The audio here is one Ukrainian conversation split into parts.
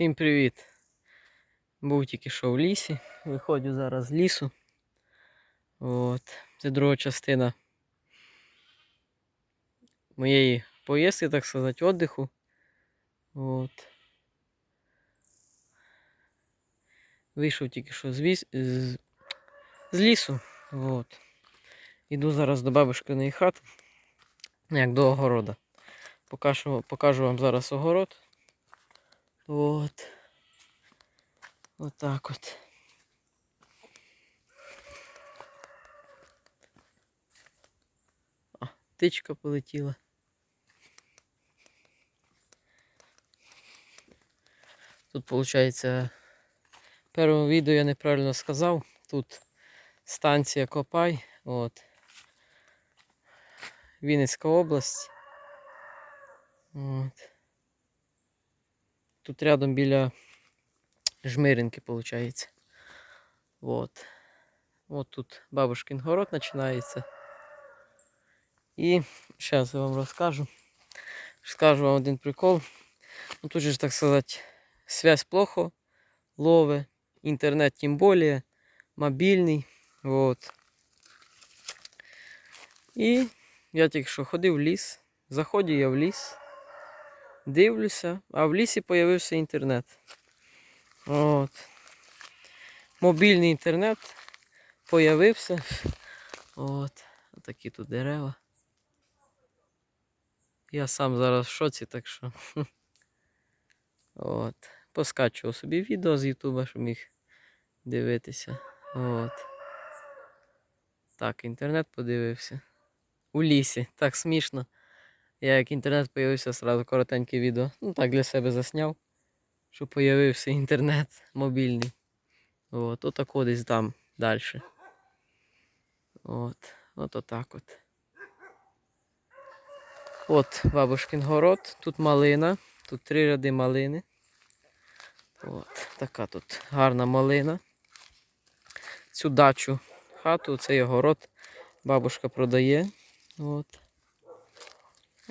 Всім привіт! Був тільки що в лісі. Виходжу зараз з лісу. От. Це друга частина моєї поїздки, так сказати, віддиху. От. Вийшов тільки що з, віс... з... з лісу. От. Іду зараз до бабушкиної хати. Як до огорода. Покажу, покажу вам зараз огород. От. Отак от. А, птичка полетіла. Тут, виходить, в першому відео я неправильно сказав. Тут станція Копай. От. Вінницька область. От. Тут рядом біля жмиринки, виходить. Вот. Вот тут бабушкин город починається. І зараз я вам розкажу. Скажу вам один прикол. Ну тут же, так сказати, связь плохо лове, інтернет тим більше, мобільний. Вот. І я тільки що ходив в ліс. Заходжу я в ліс, дивлюся, а в лісі з'явився інтернет. От. Мобільний інтернет появився. От. Такі тут дерева. Я сам зараз в шоці, так що. От. Поскачував собі відео з Ютуба, щоб міг дивитися. От. Так, інтернет подивився. У лісі. Так смішно. Я як інтернет появився, сразу коротеньке відео. Ну так для себе засняв що появився інтернет мобільний. От, отако десь там далі. От, от отак от. От бабушкин город, тут малина, тут три ряди малини. От, така тут гарна малина. Цю дачу, хату, цей город бабушка продає. От.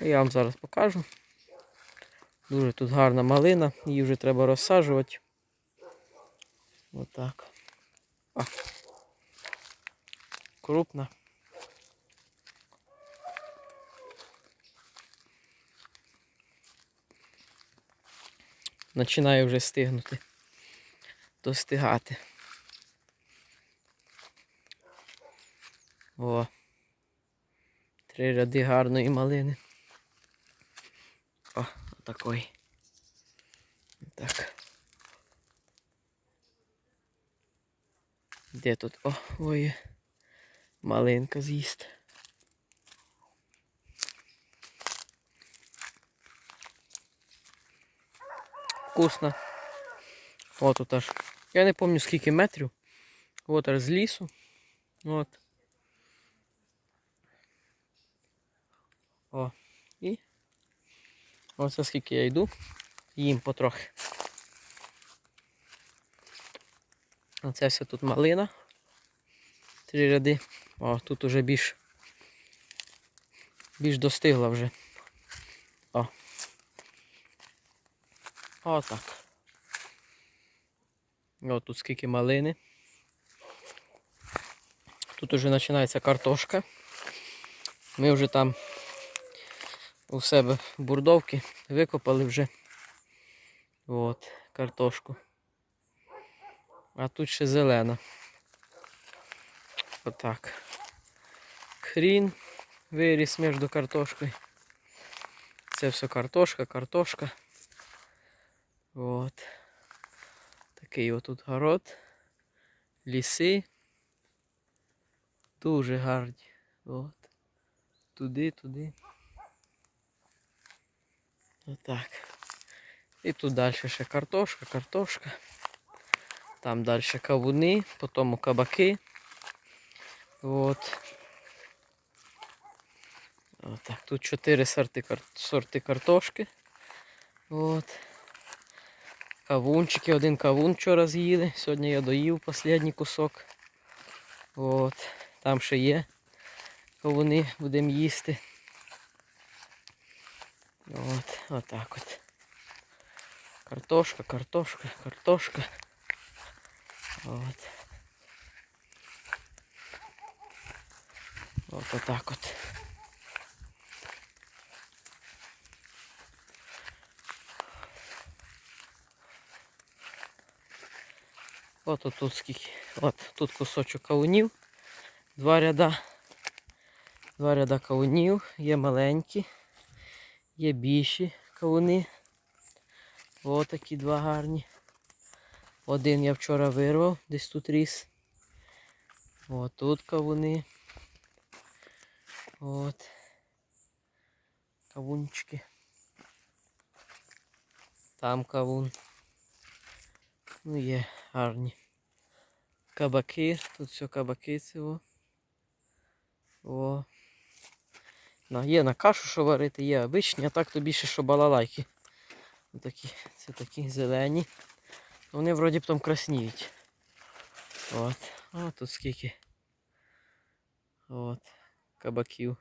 Я вам зараз покажу. Дуже тут гарна малина, її вже треба розсаджувати. Отак. А. Крупна. Починає вже стигнути. Достигати. О. Три ряди гарної малини. О, такой. Так. Де тут? О, ой, маленька з'їсть. Вкусно. О, тут аж. Я не пам'ятаю скільки метрів. От аж з лісу. От. О. І Оце скільки я йду, їм потрохи. Оце все тут малина. Три ряди. О, тут уже більш більш достигла вже. О. О, так. О, тут скільки малини. Тут уже починається картошка. Ми вже там у себе бурдовки, викопали вже от, картошку. А тут ще зелена. Отак. Хрін виріс між картошкою. Це все картошка, картошка. От. Такий отут город. Ліси. Дуже гарні. От. Туди, туди. Отак. І тут далі ще картошка, картошка. Там далі кавуни, потім кабаки. От. Отак. Тут чотири сорти, сорти картошки. От. Кавунчики, один кавун вчора з'їли. Сьогодні я доїв останній кусок. От. Там ще є. Кавуни будемо їсти. От, отак от. Картошка, картошка, картошка. От. От отак от. От тут скільки. От тут кусочок кавунів. Два ряда. Два ряда кавунів. Є маленькі, є більші кавуни. Ось такі два гарні. Один я вчора вирвав, десь тут ріс. От тут кавуни. От. Кавунчики. Там кавун. Ну є гарні. Кабаки. Тут все кабаки цього. О. Є на кашу, що варити, є обичні, а так то більше, що балалайки. Такі, це такі зелені. Вони вроді б там красніють. От. А тут скільки. От. Кабаків.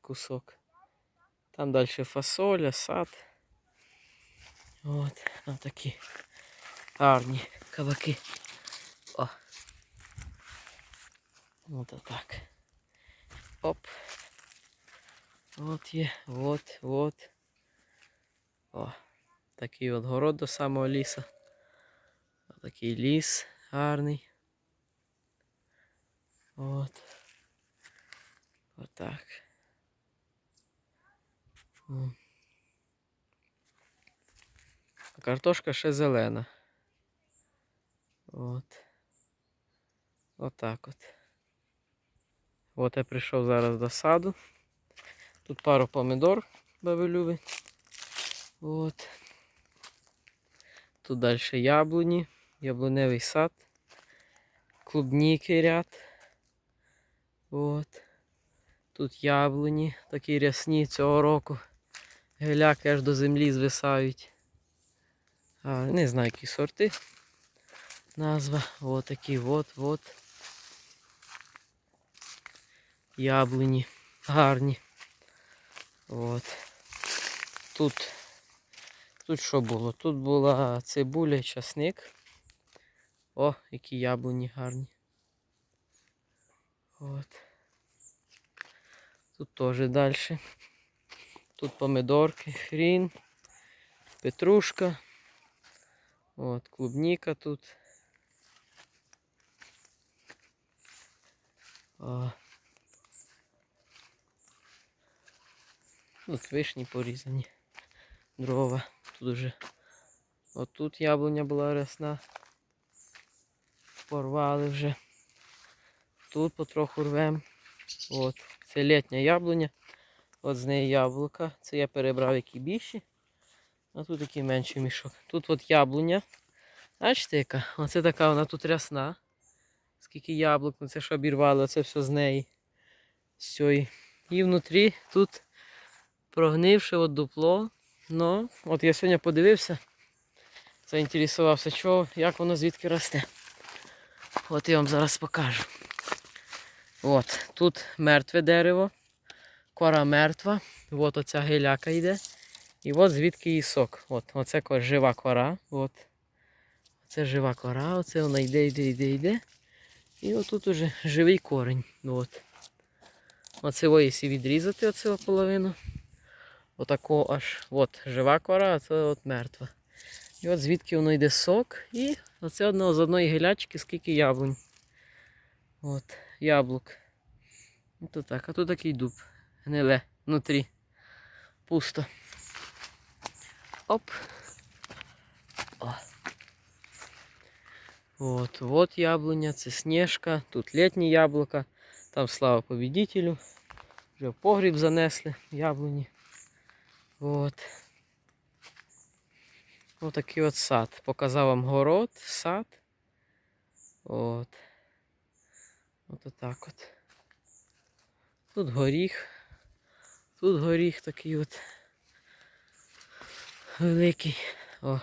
Кусок. Там далі фасоля, сад. От. Там такі гарні кабаки. О. От отак. Оп. От є, от, от. О, такий от город до самого ліса. Такий ліс гарний. От. Отак. О. А картошка ще зелена. От. Отак от. От я прийшов зараз до саду. Тут пару помідор баби. От. Тут далі яблуні, яблуневий сад, клубніки ряд. От. Тут яблуні, такі рясні цього року. Геляки аж до землі звисають. А, не знаю, які сорти. Назва. От такі от, от. Яблуні. Гарні. От. Тут Тут що було? Тут була цибуля і часник. О, які яблуні гарні. От. Тут теж далі. Тут помидорки, хрін, петрушка. От, клубніка тут. О. Тут вишні порізані. Дрова. Тут уже. Отут яблуня була рясна. Порвали вже. Тут потроху рвем. От. Це літня яблуня. От з неї яблука. Це я перебрав які більші. А тут такий менший мішок. Тут от яблуня. Бачите яка? Оце така вона тут рясна. Скільки яблук, ну це що обірвали, оце все з неї. З цієї. І внутрі тут прогнивши от дупло. Ну, от я сьогодні подивився, заінтересувався, що, як воно звідки росте. От я вам зараз покажу. От, тут мертве дерево, кора мертва, от оця гиляка йде. І от звідки її сок. От, оце жива кора. От. Це жива кора, оце вона йде, йде, йде, йде. І отут уже живий корень. От. Оце якщо відрізати оцю половину. Отако аж от жива кора, а це от мертва. І от звідки воно йде сок. І оце одного з одної гілячки, скільки яблунь. От, яблук. Ото так, а тут такий дуб. Гниле внутрі. Пусто. Оп. О. От, от яблуня, це снежка, тут літні яблука, там слава победителю. Вже в погріб занесли яблуні. От. Ось такий от сад. Показав вам город, сад. От. От отак от. Тут горіх. Тут горіх такий от великий. О.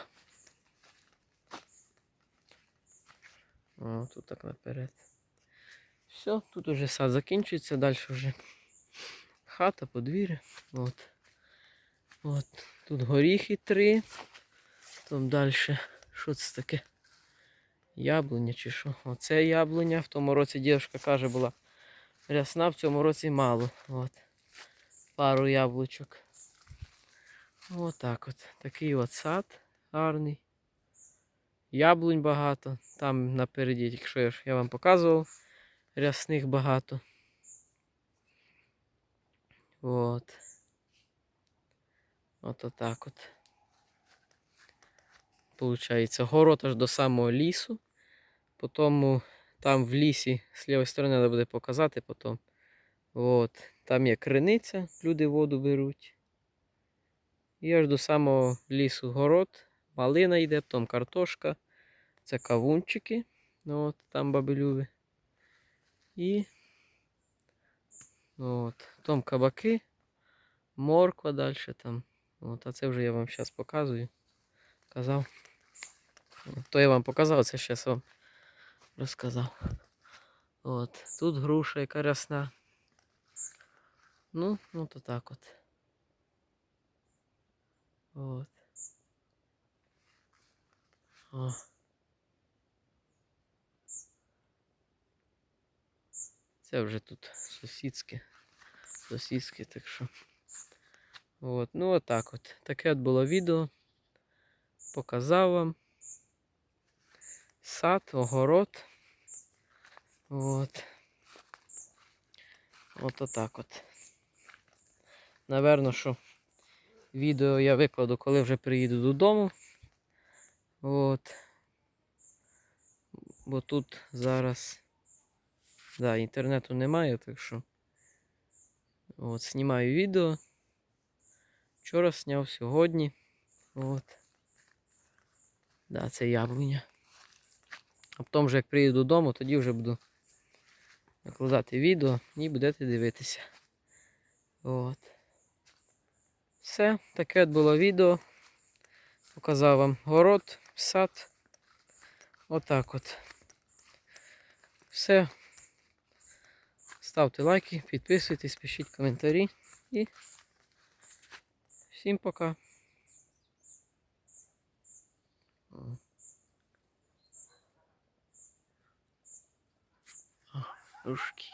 О, тут так наперед. Все, тут уже сад закінчується, далі вже хата, подвір'я. От. От. Тут горіхи три. Там далі. Що це таке? Яблуня чи що? Оце яблуня. В тому році дівчинка каже, була рясна, в цьому році мало. От. Пару яблучок. Отак от. Такий от сад гарний. Яблунь багато. Там напереді, якщо я, ж- я вам показував, рясних багато. От. От отак от. Получається, город аж до самого лісу. Потім там в лісі з лівої сторони треба буде показати потім. От. Там є криниця, люди воду беруть. І аж до самого лісу город, малина йде, потім картошка. Це кавунчики. Ну, От, там бабелюви. І от, там кабаки, морква далі там. От, а це вже я вам зараз показую. Казав. То я вам показав, це зараз вам розказав. От, тут груша яка рясна. Ну, от отак от. От. О. Це вже тут сусідське. Сусідське, так що. От, ну отак от. Таке от було відео. Показав вам. Сад, огород. От. От отак от. Наверно, що відео я викладу, коли вже приїду додому. От. Бо тут зараз. Да, інтернету немає, так що. От, знімаю відео. Вчора зняв сьогодні. От. Да, це яблуня. А потім вже як приїду додому, тоді вже буду накладати відео і будете дивитися. От. Все, таке от було відео. Показав вам город, сад. Отак от. Все. Ставте лайки, підписуйтесь, пишіть коментарі і всім пока. О. О, Ушки.